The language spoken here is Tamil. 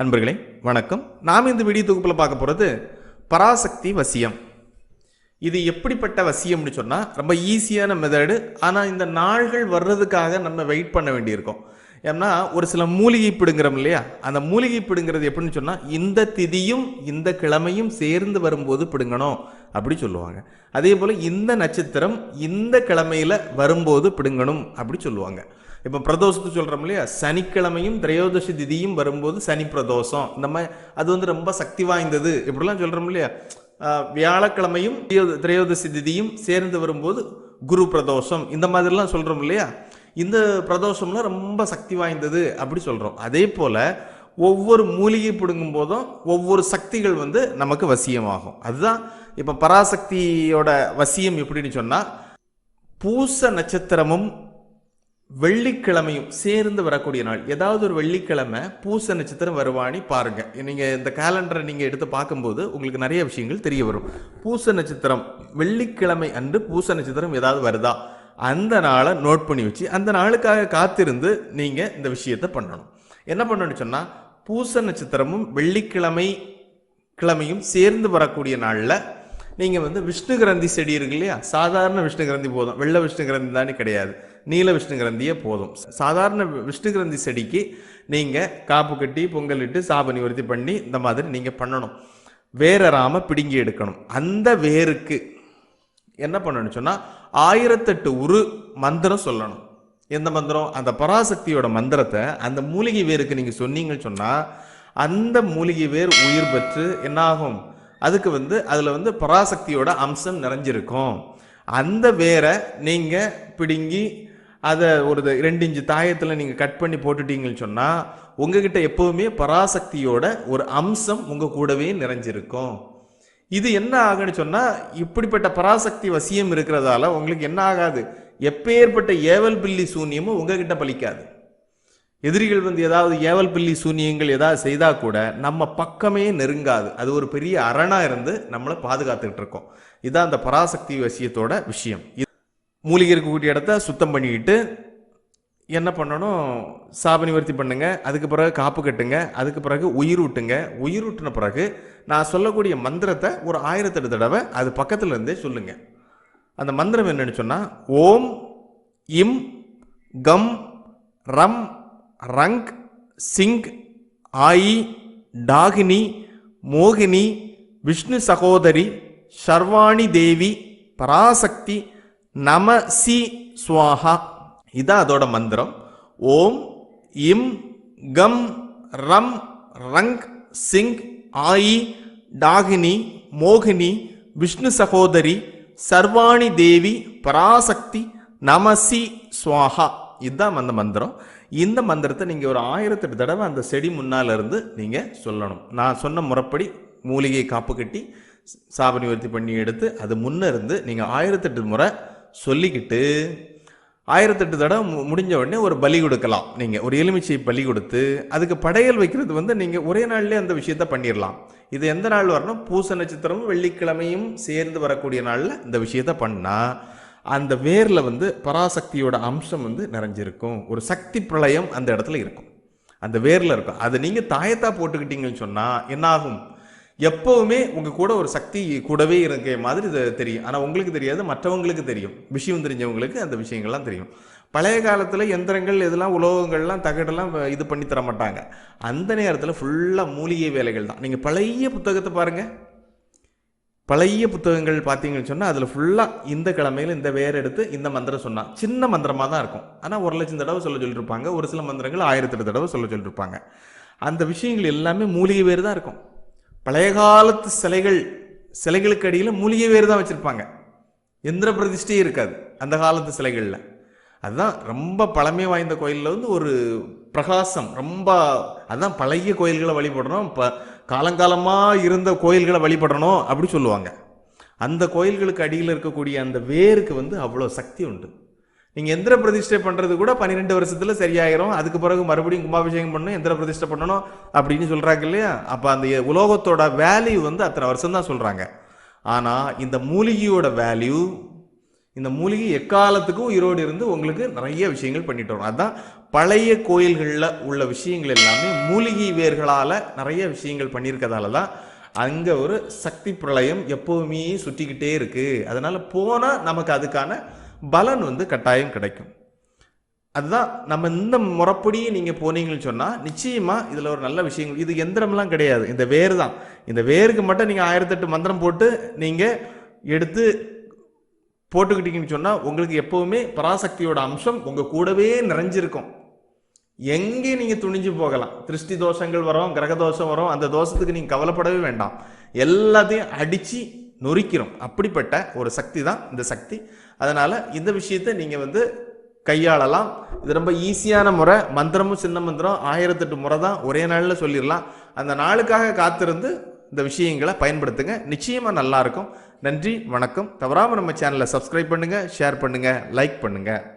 அன்பர்களே வணக்கம். நாம் இந்த வீடியோ தொகுப்பில் பார்க்க போகிறது பராசக்தி வசியம். இது எப்படிப்பட்ட வசியம்னு சொன்னால் ரொம்ப ஈஸியான மெதடு ஆனால் இந்த நாள்கள் வர்றதுக்காக நம்ம வெயிட் பண்ண வேண்டியிருக்கும். ஏன்னா ஒரு சில மூலிகை பிடுங்குறோம் இல்லையா? அந்த மூலிகை பிடுங்கிறது எப்படின்னு சொன்னால் இந்த திதியும் இந்த கிழமையும் சேர்ந்து வரும்போது பிடுங்கணும் அப்படி சொல்லுவாங்க. அதே போல் இந்த நட்சத்திரம் இந்த கிழமையில் வரும்போது பிடுங்கணும் அப்படி சொல்லுவாங்க. இப்போ பிரதோஷத்தை சொல்கிறோம் இல்லையா? சனிக்கிழமையும் திரையோதசி திதியும் வரும்போது சனி பிரதோஷம். இந்த மாதிரி அது வந்து ரொம்ப சக்தி வாய்ந்தது. இப்படிலாம் சொல்கிறோம் இல்லையா? வியாழக்கிழமையும் திரையோதசி திதியும் சேர்ந்து வரும்போது குரு பிரதோஷம். இந்த மாதிரிலாம் சொல்கிறோம் இல்லையா? இந்த பிரதோஷம்லாம் ரொம்ப சக்தி வாய்ந்தது அப்படி சொல்கிறோம் அதே போல் ஒவ்வொரு மூலிகை பிடுங்கும் போதும் ஒவ்வொரு சக்திகள் வந்து நமக்கு வசியமாகும். அதுதான் இப்போ பராசக்தியோட வசியம் எப்படின்னு சொன்னால் பூச நட்சத்திரமும் வெள்ளிக்கிழமையும் சேர்ந்து வரக்கூடிய நாள். ஏதாவது ஒரு வெள்ளிக்கிழமை பூச நட்சத்திரம் வருவானி பாருங்க. நீங்க இந்த கேலண்டரை நீங்க எடுத்து பார்க்கும்போது உங்களுக்கு நிறைய விஷயங்கள் தெரிய வரும். பூச நட்சத்திரம் வெள்ளிக்கிழமை அன்று பூச நட்சத்திரம் ஏதாவது வருதா? அந்த நாளை நோட் பண்ணி வச்சு அந்த நாளுக்காக காத்திருந்து நீங்க இந்த விஷயத்தை பண்ணணும். என்ன பண்ணணும்னு சொன்னா பூச நட்சத்திரமும் வெள்ளிக்கிழமை கிழமையும் சேர்ந்து வரக்கூடிய நாளில் நீங்கள் வந்து விஷ்ணு கிரந்தி செடி இருக்கு இல்லையா? சாதாரண விஷ்ணு கிரந்தி போதும். வெள்ளை விஷ்ணு கிரந்தி தானே கிடையாது. நீல விஷ்ணு கிரந்தியே போதும். சாதாரண விஷ்ணு கிரந்தி செடிக்கு நீங்கள் காப்பு கட்டி பொங்கல் இட்டு சாப நிவர்த்தி பண்ணி இந்த மாதிரி நீங்கள் பண்ணணும். வேரறாம பிடுங்கி எடுக்கணும். அந்த வேருக்கு என்ன பண்ணணும்னு சொன்னால் ஆயிரத்தெட்டு உரு மந்திரம் சொல்லணும். எந்த மந்திரம்? அந்த பராசக்தியோட மந்திரத்தை அந்த மூலிகை வேருக்கு நீங்கள் சொன்னீங்கன்னு சொன்னால் அந்த மூலிகை வேர் உயிர் பெற்று என்னாகும்? அதுக்கு வந்து அதில் வந்து பராசக்தியோட அம்சம் நிறைஞ்சிருக்கும். அந்த வேரை நீங்கள் பிடுங்கி அதை ஒரு த- ரெண்டு இன்ச்சு தாயத்தில் நீங்கள் கட் பண்ணி போட்டுட்டீங்கன்னு சொன்னால் உங்ககிட்ட எப்போவுமே பராசக்தியோட ஒரு அம்சம் உங்கள் கூடவே நிறைஞ்சிருக்கும். இது என்ன ஆகுன்னு சொன்னால் இப்படிப்பட்ட பராசக்தி வசியம் இருக்கிறதால உங்களுக்கு என்ன ஆகாது? எப்பேற்பட்ட ஏவல் பில்லி சூனியமும் உங்ககிட்ட பலிக்காது. எதிரிகள் வந்து ஏதாவது ஏவல் பில்லி சூன்யங்கள் ஏதாவது செய்தா கூட நம்ம பக்கமே நெருங்காது. அது ஒரு பெரிய அரணா இருந்து நம்மளை பாதுகாத்துக்கிட்டு இருக்கோம். இதான் அந்த பராசக்தி வசியத்தோட விஷயம். மூலிகை இருக்கக்கூடிய இடத்த சுத்தம் பண்ணிக்கிட்டு என்ன பண்ணணும்? சாப நிவர்த்தி பண்ணுங்க. அதுக்கு பிறகு காப்பு கட்டுங்க. அதுக்கு பிறகு உயிர் ஊட்டுங்க. உயிர் ஊட்டின பிறகு நான் சொல்லக்கூடிய மந்திரத்தை ஒரு ஆயிரத்தெட்டு தடவை அது பக்கத்தில் இருந்தே சொல்லுங்க. அந்த மந்திரம் என்னன்னு சொன்னால் ஓம் இம் கம் ரம் ரங் சிங் ஆயி டாகினி மோகினி விஷ்ணு சகோதரி சர்வாணி தேவி பராசக்தி நம சி ஸ்வாஹா இதான் அதோட மந்திரம். ஓம் இம் கம் ரம் ரங் சிங் ஆயி டாகினி மோகினி விஷ்ணு சகோதரி சர்வாணி தேவி பராசக்தி நமசி சுவாஹா. இதுதான் அந்த மந்திரம். இந்த மந்திரத்தை நீங்கள் ஒரு ஆயிரத்தெட்டு தடவை அந்த செடி முன்னால் இருந்து நீங்கள் சொல்லணும். நான் சொன்ன முறைப்படி மூலிகை காப்பு கட்டி சாப நிவர்த்தி பண்ணி எடுத்து அது முன்னே இருந்து நீங்கள் ஆயிரத்தெட்டு முறை சொல்லிக்கிட்டு ஆயிரத்தெட்டு தடவை மு- முடிஞ்ச உடனே ஒரு பலி கொடுக்கலாம். நீங்கள் ஒரு எலுமிச்சை பலி கொடுத்து அதுக்கு படையல் வைக்கிறது வந்து நீங்கள் ஒரே நாள்லேயே அந்த விஷயத்த பண்ணிடலாம். இது எந்த நாள் வரணும்? பூச நட்சத்திரமும் வெள்ளிக்கிழமையும் சேர்ந்து வரக்கூடிய நாளில் இந்த விஷயத்த பண்ணால் அந்த வேரில் வந்து பராசக்தியோட அம்சம் வந்து நிறைஞ்சிருக்கும். ஒரு சக்தி பிரளயம் அந்த இடத்துல இருக்கும். அந்த வேரில் இருக்கும். அதை நீங்கள் தாயத்தா போட்டுக்கிட்டீங்கன்னு சொன்னால் என்னாகும்? எப்பவுமே உங்க கூட ஒரு சக்தி கூடவே இருக்க மாதிரி இது தெரியும். ஆனால் உங்களுக்கு தெரியாது மற்றவங்களுக்கு தெரியும். விஷயம் தெரிஞ்சவங்களுக்கு அந்த விஷயங்கள்லாம் தெரியும். பழைய காலத்தில் எந்திரங்கள் இதெல்லாம் உலோகங்கள்லாம் தகடெல்லாம் இது பண்ணி தர மாட்டாங்க. அந்த நேரத்தில் ஃபுல்லாக மூலிகை வேலைகள் தான். நீங்கள் பழைய புத்தகத்தை பாருங்கள் பழைய புத்தகங்கள் பார்த்தீங்கன்னு சொன்னால் அதில் ஃபுல்லாக இந்த கிழமையில் இந்த வேர் எடுத்து இந்த மந்திரம் சொன்னால் சின்ன மந்திரமாக தான் இருக்கும். ஆனால் ஒரு லட்சம் தடவை சொல்ல சொல்லியிருப்பாங்க ஒரு சில மந்திரங்கள் ஆயிரத்தெட்டு தடவை சொல்ல சொல்லியிருப்பாங்க அந்த விஷயங்கள் எல்லாமே மூலிகை வேர் தான் இருக்கும். பழைய காலத்து சிலைகள் சிலைகளுக்கு அடியில் மூலிகை வேர் தான் வச்சுருப்பாங்க. எந்திர பிரதிஷ்டையும் இருக்காது அந்த காலத்து சிலைகளில். அதுதான் ரொம்ப பழமை வாய்ந்த கோயிலில் வந்து ஒரு பிரகாசம் ரொம்ப அதுதான் பழைய கோயில்களை வழிபடணும் இப்போ காலங்காலமாக இருந்த கோயில்களை வழிபடணும் அப்படி சொல்லுவாங்க. அந்த கோயில்களுக்கு அடியில் இருக்கக்கூடிய அந்த வேருக்கு வந்து அவ்வளோ சக்தி உண்டு. நீங்கள் எந்திர பிரதிஷ்டை பண்ணுறது கூட பன்னிரெண்டு வருஷத்தில் சரியாயிரும். அதுக்கு பிறகு மறுபடியும் கும்பாபிஷேகம் பண்ணணும் எந்திர பிரதிஷ்டை பண்ணணும் அப்படின்னு சொல்கிறாங்க இல்லையா? அப்போ அந்த உலோகத்தோட வேல்யூ வந்து அத்தனை வருஷம் தான் சொல்கிறாங்க ஆனால் இந்த மூலிகையோட வேல்யூ இந்த மூலிகை எக்காலத்துக்கும் உயிரோடு இருந்து உங்களுக்கு நிறைய விஷயங்கள் பண்ணிட்டு வரும். அதுதான் பழைய கோயில்களில் உள்ள விஷயங்கள் எல்லாமே மூலிகை வேர்களால் நிறைய விஷயங்கள் பண்ணியிருக்கதால தான் அங்கே ஒரு சக்தி பிரளயம் எப்போவுமே சுற்றிக்கிட்டே இருக்குது அதனால் போனால் நமக்கு அதுக்கான பலன் வந்து கட்டாயம் கிடைக்கும். அதுதான் நம்ம இந்த முறைப்படி நீங்கள் போனீங்கன்னு சொன்னால் நிச்சயமாக இதில் ஒரு நல்ல விஷயங்கள். இது எந்திரம்லாம் கிடையாது. இந்த வேர் தான். இந்த வேருக்கு மட்டும் நீங்கள் ஆயிரத்தெட்டு மந்திரம் போட்டு நீங்கள் எடுத்து போட்டுக்கிட்டீங்கன்னு சொன்னால் உங்களுக்கு எப்போவுமே பராசக்தியோட அம்சம் உங்கள் கூடவே நிறைஞ்சிருக்கும். எங்கே நீங்கள் துணிஞ்சு போகலாம். திருஷ்டி தோஷங்கள் வரும் கிரக தோஷம் வரும். அந்த தோஷத்துக்கு நீங்கள் கவலைப்படவே வேண்டாம். எல்லாத்தையும் அடித்து நொறுக்கிறோம். அப்படிப்பட்ட ஒரு சக்தி தான் இந்த சக்தி. அதனால் இந்த விஷயத்தை நீங்கள் வந்து கையாளலாம். இது ரொம்ப ஈஸியான முறை. மந்திரமும் சின்ன மந்திரம். ஆயிரத்தெட்டு முறை தான் ஒரே நாளில் சொல்லிடலாம். அந்த நாளுக்காக காத்திருந்து இந்த விஷயங்களை பயன்படுத்துங்க. நிச்சயமாக நல்லாயிருக்கும் நன்றி வணக்கம். தவறாமல் நம்ம சேனலை சப்ஸ்கிரைப் பண்ணுங்கள் ஷேர் பண்ணுங்கள் லைக் பண்ணுங்கள்